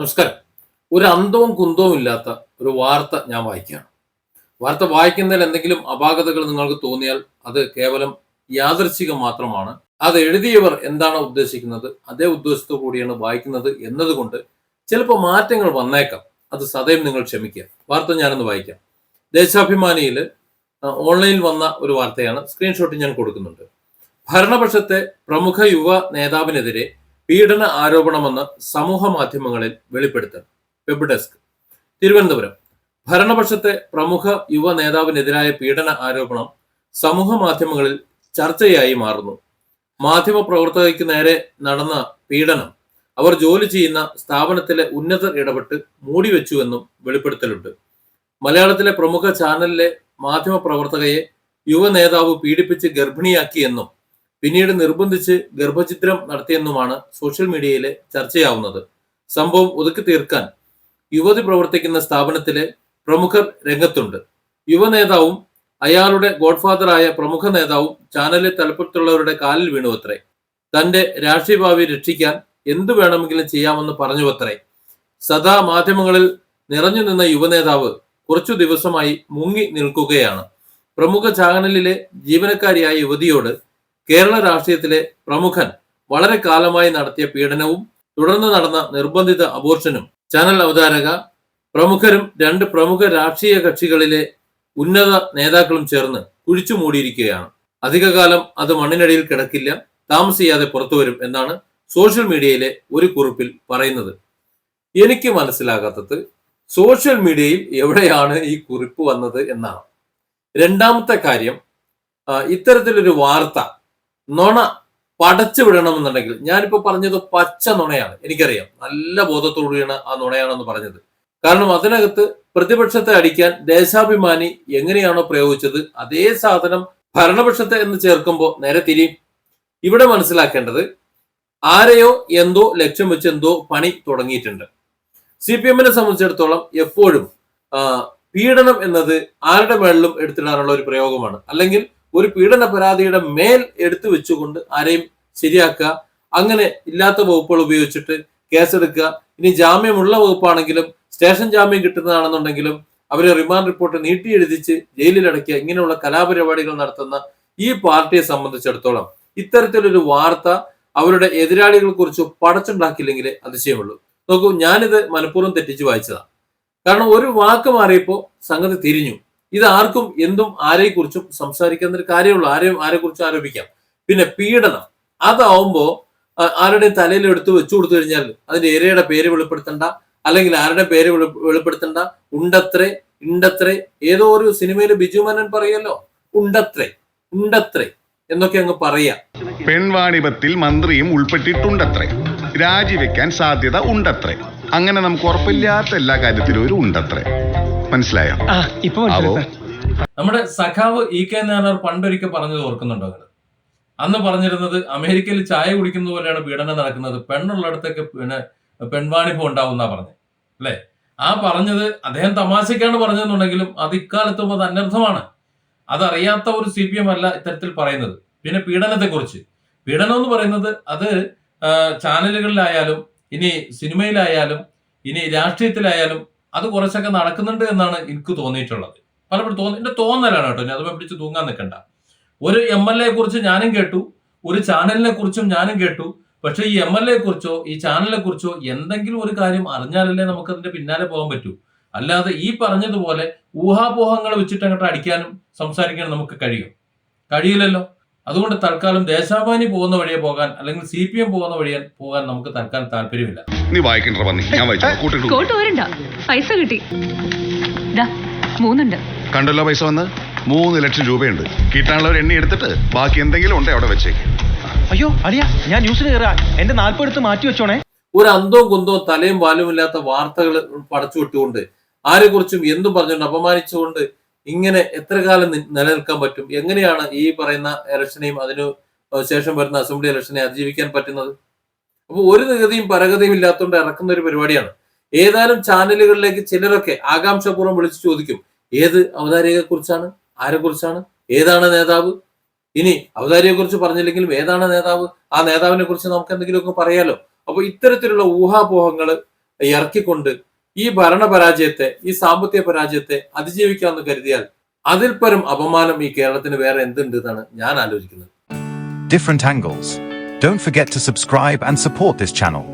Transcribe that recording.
നമസ്കാരം. ഒരു അന്തവും കുന്തവും ഇല്ലാത്ത ഒരു വാർത്ത ഞാൻ വായിക്കുകയാണ്. വാർത്ത വായിക്കുന്നതിൽ എന്തെങ്കിലും അപാകതകൾ നിങ്ങൾക്ക് തോന്നിയാൽ അത് കേവലം യാദർശികം മാത്രമാണ്. അത് എഴുതിയവർ എന്താണ് ഉദ്ദേശിക്കുന്നത്? അതേ ഉദ്ദേശത്തോടു കൂടിയാണ് വായിക്കുന്നത് എന്നതുകൊണ്ട് ചിലപ്പോൾ മാറ്റങ്ങൾ വന്നേക്കാം. അത് സദയം നിങ്ങൾ ക്ഷമിക്കുക. വാർത്ത ഞാനൊന്ന് വായിക്കാം. ദേശാഭിമാനിയിൽ ഓൺലൈനിൽ വന്ന ഒരു വാർത്തയാണ്. സ്ക്രീൻഷോട്ട് ഞാൻ കൊടുക്കുന്നുണ്ട്. ഭരണപക്ഷത്തെ പ്രമുഖ യുവ നേതാവിനെതിരെ പീഡന ആരോപണമെന്ന് സമൂഹ മാധ്യമങ്ങളിൽ വെളിപ്പെടുത്തൽ. Web desk Thiruvananthapuram. ഭരണപക്ഷത്തെ പ്രമുഖ യുവ നേതാവിനെതിരായ പീഡന ആരോപണം സമൂഹ മാധ്യമങ്ങളിൽ ചർച്ചയായി മാറുന്നു. മാധ്യമ പ്രവർത്തകയ്ക്ക് നേരെ നടന്ന പീഡനം. അവർ ജോലി ചെയ്യുന്ന സ്ഥാപനത്തിലെ ഉന്നതർ ഇടപെട്ട് മൂടിവെച്ചുവെന്നും വെളിപ്പെടുത്തലുണ്ട്. മലയാളത്തിലെ പ്രമുഖ ചാനലിലെ മാധ്യമ പ്രവർത്തകയെ യുവ നേതാവ് പീഡിപ്പിച്ച് ഗർഭിണിയാക്കിയെന്നും പിന്നീട് നിർബന്ധിച്ച് ഗർഭചിത്രം നടത്തിയെന്നുമാണ് സോഷ്യൽ മീഡിയയിലെ ചർച്ചയാവുന്നത്. സംഭവം ഒതുക്കി തീർക്കാൻ യുവതി പ്രവർത്തിക്കുന്ന സ്ഥാപനത്തിലെ പ്രമുഖർ രംഗത്തുണ്ട്. യുവ നേതാവും അയാളുടെ ഗോഡ്ഫാദറായ പ്രമുഖ നേതാവും ചാനലിൽ തലപ്പത്തുള്ളവരുടെ കാലിൽ വീണുവത്രേ. തന്റെ രാഷ്ട്രീയ ഭാവി രക്ഷിക്കാൻ എന്തു വേണമെങ്കിലും ചെയ്യാമെന്ന് പറഞ്ഞുവത്രേ. സദാ മാധ്യമങ്ങളിൽ നിറഞ്ഞു നിന്ന യുവനേതാവ് കുറച്ചു ദിവസമായി മുങ്ങി നിൽക്കുകയാണ്. പ്രമുഖ ചാനലിലെ ജീവനക്കാരിയായ യുവതിയോട് കേരള രാഷ്ട്രീയത്തിലെ പ്രമുഖൻ വളരെ കാലമായി നടത്തിയ പീഡനവും തുടർന്ന് നടന്ന നിർബന്ധിത അബോർഷനും ചാനൽ അവതാരക പ്രമുഖരും രണ്ട് പ്രമുഖ രാഷ്ട്രീയ കക്ഷികളിലെ ഉന്നത നേതാക്കളും ചേർന്ന് കുഴിച്ചു മൂടിയിരിക്കുകയാണ്. അധികകാലം അത് മണ്ണിനടിയിൽ കിടക്കില്ല താമസിയാതെ പുറത്തുവരും എന്നാണ് സോഷ്യൽ മീഡിയയിലെ ഒരു കുറിപ്പിൽ പറയുന്നത്. എനിക്ക് മനസ്സിലാകാത്തത് സോഷ്യൽ മീഡിയയിൽ എവിടെയാണ് ഈ കുറിപ്പ് വന്നത് എന്നാണ്. രണ്ടാമത്തെ കാര്യം ഇത്തരത്തിലൊരു വാർത്ത നുണ പടച്ചു വിടണമെന്നുണ്ടെങ്കിൽ ഞാനിപ്പോ പറഞ്ഞത് പച്ച നുണയാണ്. എനിക്കറിയാം. നല്ല ബോധത്തോടുകൂടിയാണ് ആ നുണയാണെന്ന് പറഞ്ഞത്. കാരണം അതിനകത്ത് പ്രതിപക്ഷത്തെ അടിക്കാൻ ദേശാഭിമാനി എങ്ങനെയാണോ പ്രയോഗിച്ചത് അതേ സാധനം ഭരണപക്ഷത്തെ എന്ന് ചേർക്കുമ്പോൾ നേരെ തിരിയും. ഇവിടെ മനസ്സിലാക്കേണ്ടത് ആരെയോ എന്തോ ലക്ഷ്യം വെച്ച് എന്തോ പണി തുടങ്ങിയിട്ടുണ്ട്. സി പി എമ്മിനെ സംബന്ധിച്ചിടത്തോളം എപ്പോഴും പീഡനം എന്നത് ആരുടെ മേളിലും എടുത്തിടാനുള്ള ഒരു പ്രയോഗമാണ്. അല്ലെങ്കിൽ ഒരു പീഡന പരാതിയുടെ മേൽ എടുത്തു വെച്ചുകൊണ്ട് ആരെയും ശരിയാക്കുക അങ്ങനെ ഇല്ലാത്ത വകുപ്പുകൾ ഉപയോഗിച്ചിട്ട് കേസെടുക്കുക. ഇനി ജാമ്യമുള്ള വകുപ്പാണെങ്കിലും സ്റ്റേഷൻ ജാമ്യം കിട്ടുന്നതാണെന്നുണ്ടെങ്കിലും അവരെ റിമാൻഡ് റിപ്പോർട്ട് നീട്ടി എഴുതിച്ച് ജയിലിൽ അടയ്ക്കുക. ഇങ്ങനെയുള്ള കലാപരിപാടികൾ നടത്തുന്ന ഈ പാർട്ടിയെ സംബന്ധിച്ചിടത്തോളം ഇത്തരത്തിലൊരു വാർത്ത അവരുടെ എതിരാളികളെ കുറിച്ച് പടച്ചുണ്ടാക്കിയില്ലെങ്കിലേ അതിശയമുള്ളൂ. നോക്കൂ ഞാനിത് മനഃപൂർവം തെറ്റിച്ച് വായിച്ചതാണ് കാരണം ഒരു വാക്ക് മാറിയപ്പോൾ സംഗതി തിരിഞ്ഞു. ഇത് ആർക്കും എന്തും ആരെക്കുറിച്ചും സംസാരിക്കുന്ന ഒരു കാര്യമുള്ളൂ. ആരെയും ആരെ കുറിച്ചും ആരോപിക്കാം. പിന്നെ പീഡനം. അതാവുമ്പോ ആ- ആരുടെയും തലയിൽ എടുത്ത് വെച്ചു കൊടുത്തു കഴിഞ്ഞാൽ അതിന്റെ ഇരയുടെ പേര് വെളിപ്പെടുത്തണ്ട അല്ലെങ്കിൽ ആരുടെ പേര് വെളി- വെളിപ്പെടുത്തണ്ട. ഉണ്ടത്രേ ഇണ്ടത്രേ. ഏതോ ഒരു സിനിമയിൽ ബിജു മേനൻ പറയല്ലോ ഉണ്ടത്രേ ഉണ്ടത്രേ എന്നൊക്കെ അങ്ങ് പറയാ. പെൺവാണിപത്തിൽ മന്ത്രിയും ഉൾപ്പെട്ടിട്ടുണ്ടത്രേ. രാജിവെക്കാൻ സാധ്യത ഉണ്ടത്രേ. അങ്ങനെ നമുക്ക് ഉറപ്പില്ലാത്ത എല്ലാ കാര്യത്തിലും ഒരു ഉണ്ടത്രേ. മനസ്സിലായോ? ആ ഇപ്പൊ ആവോ? നമ്മുടെ സഖാവ് ഇ കെ നായർ പണ്ടൊരിക്കൽ പറഞ്ഞത് ഓർക്കുന്നുണ്ടോ നിങ്ങൾ അന്ന് പറഞ്ഞിരുന്നത് അമേരിക്കയിൽ ചായ കുടിക്കുന്ന പോലെയാണ് പീഡനം നടക്കുന്നത്. പെണ്ണുള്ളിടത്തൊക്കെ പിന്നെ പെൺവാണിഭം ഉണ്ടാവുന്ന പറഞ്ഞത് അല്ലെ? ആ പറഞ്ഞത് അദ്ദേഹം തമാശക്കാണ് പറഞ്ഞതെന്നുണ്ടെങ്കിലും അത് ഇക്കാലത്തും അത് അനർത്ഥമാണ്. അതറിയാത്ത ഒരു സി പി എം അല്ല ഇത്തരത്തിൽ പറയുന്നത്. പിന്നെ പീഡനത്തെ കുറിച്ച് പീഡനം എന്ന് പറയുന്നത് അത് ചാനലുകളിലായാലും ഇനി സിനിമയിലായാലും ഇനി രാഷ്ട്രീയത്തിലായാലും അത് കുറച്ചൊക്കെ നടക്കുന്നുണ്ട് എന്നാണ് എനിക്ക് തോന്നിയിട്ടുള്ളത്. പലപ്പോഴും തോന്നി എന്റെ തോന്നലാണ് കേട്ടോ ഞാൻ അതുമായി പിടിച്ച് തൂങ്ങാൻ നിൽക്കണ്ട. ഒരു എം എൽ എ കുറിച്ച് ഞാനും കേട്ടു ഒരു ചാനലിനെ കുറിച്ചും ഞാനും കേട്ടു പക്ഷെ ഈ എം എൽ എ കുറിച്ചോ ഈ ചാനലിനെ കുറിച്ചോ എന്തെങ്കിലും ഒരു കാര്യം അറിഞ്ഞാലല്ലേ നമുക്ക് അതിന്റെ പിന്നാലെ പോകാൻ പറ്റൂ. അല്ലാതെ ഈ പറഞ്ഞതുപോലെ ഊഹാപോഹങ്ങൾ വെച്ചിട്ട് അങ്ങോട്ട് അടിക്കാനും സംസാരിക്കാനും നമുക്ക് കഴിയും. കഴിയില്ലല്ലോ. അതുകൊണ്ട് തൽക്കാലം ദേശാഭിമാനി പോകുന്ന വഴിയെ പോകാൻ അല്ലെങ്കിൽ സി പി എം പോകുന്ന വഴിയെ പോകാൻ നമുക്ക് തൽക്കാലം താല്പര്യമില്ല. നീ വായിക്കണ്ട ഞാൻ വായിച്ചു. കൂട്ടിട്ടു കോട്ട് വരണ്ട പൈസ കിട്ടി. ദാ മൂന്നുണ്ട്. കണ്ടല്ലോ പൈസ വന്ന്? മൂന്ന് ലക്ഷം രൂപയുണ്ട്. കിട്ടാനുള്ള ഒരു എണ്ണി എടുത്തിട്ട് ബാക്കി എന്തെങ്കിലും ഉണ്ടേ അവിടെ വെച്ചേക്ക്. അയ്യോ അറിയാ ഞാൻ ന്യൂസിൽ കയറാ എന്റെ നാൽപ്പടുത്ത് മാറ്റി വെച്ചോണേ. ഒരു അന്തവും കുന്തോ തലയും വാലുമില്ലാത്ത വാർത്തകൾ പടച്ചു വിട്ടുകൊണ്ട് ആരെക്കുറിച്ചും എന്തും പറഞ്ഞുകൊണ്ട് അപമാനിച്ചുകൊണ്ട് ഇങ്ങനെ എത്ര കാലം നിലനിൽക്കാൻ പറ്റും? എങ്ങനെയാണ് ഈ പറയുന്ന ഇലക്ഷനെയും അതിനു ശേഷം വരുന്ന അസംബ്ലി ഇലക്ഷനെ അതിജീവിക്കാൻ പറ്റുന്നത്? അപ്പോൾ ഒരു നിഗതിയും പരഗതിയും ഇല്ലാത്തതുകൊണ്ട് ഇറക്കുന്ന ഒരു പരിപാടിയാണ്. ഏതാനും ചാനലുകളിലേക്ക് ചിലരൊക്കെ ആകാംക്ഷപൂർവം വിളിച്ചു ചോദിക്കും ഏത് അവതാരികയെ കുറിച്ചാണ് ആരെ കുറിച്ചാണ് ഏതാണ് നേതാവ്? ഇനി അവതാരിയെ കുറിച്ച് പറഞ്ഞില്ലെങ്കിലും ഏതാണ് നേതാവ്? ആ നേതാവിനെ കുറിച്ച് നമുക്ക് എന്തെങ്കിലുമൊക്കെ പറയാലോ. അപ്പൊ ഇത്തരത്തിലുള്ള ഊഹാപോഹങ്ങൾ ഇറക്കിക്കൊണ്ട് ഈ ഭരണപരാജയത്തെ ഈ സാമ്പത്തിക പരാജയത്തെ അതിജീവിക്കാമെന്ന് കരുതിയാൽ അതിൽ പരം അപമാനം ഈ കേരളത്തിന് വേറെ എന്തുണ്ട് എന്നാണ് ഞാൻ ആലോചിക്കുന്നത് different angles don't forget to subscribe and support this channel.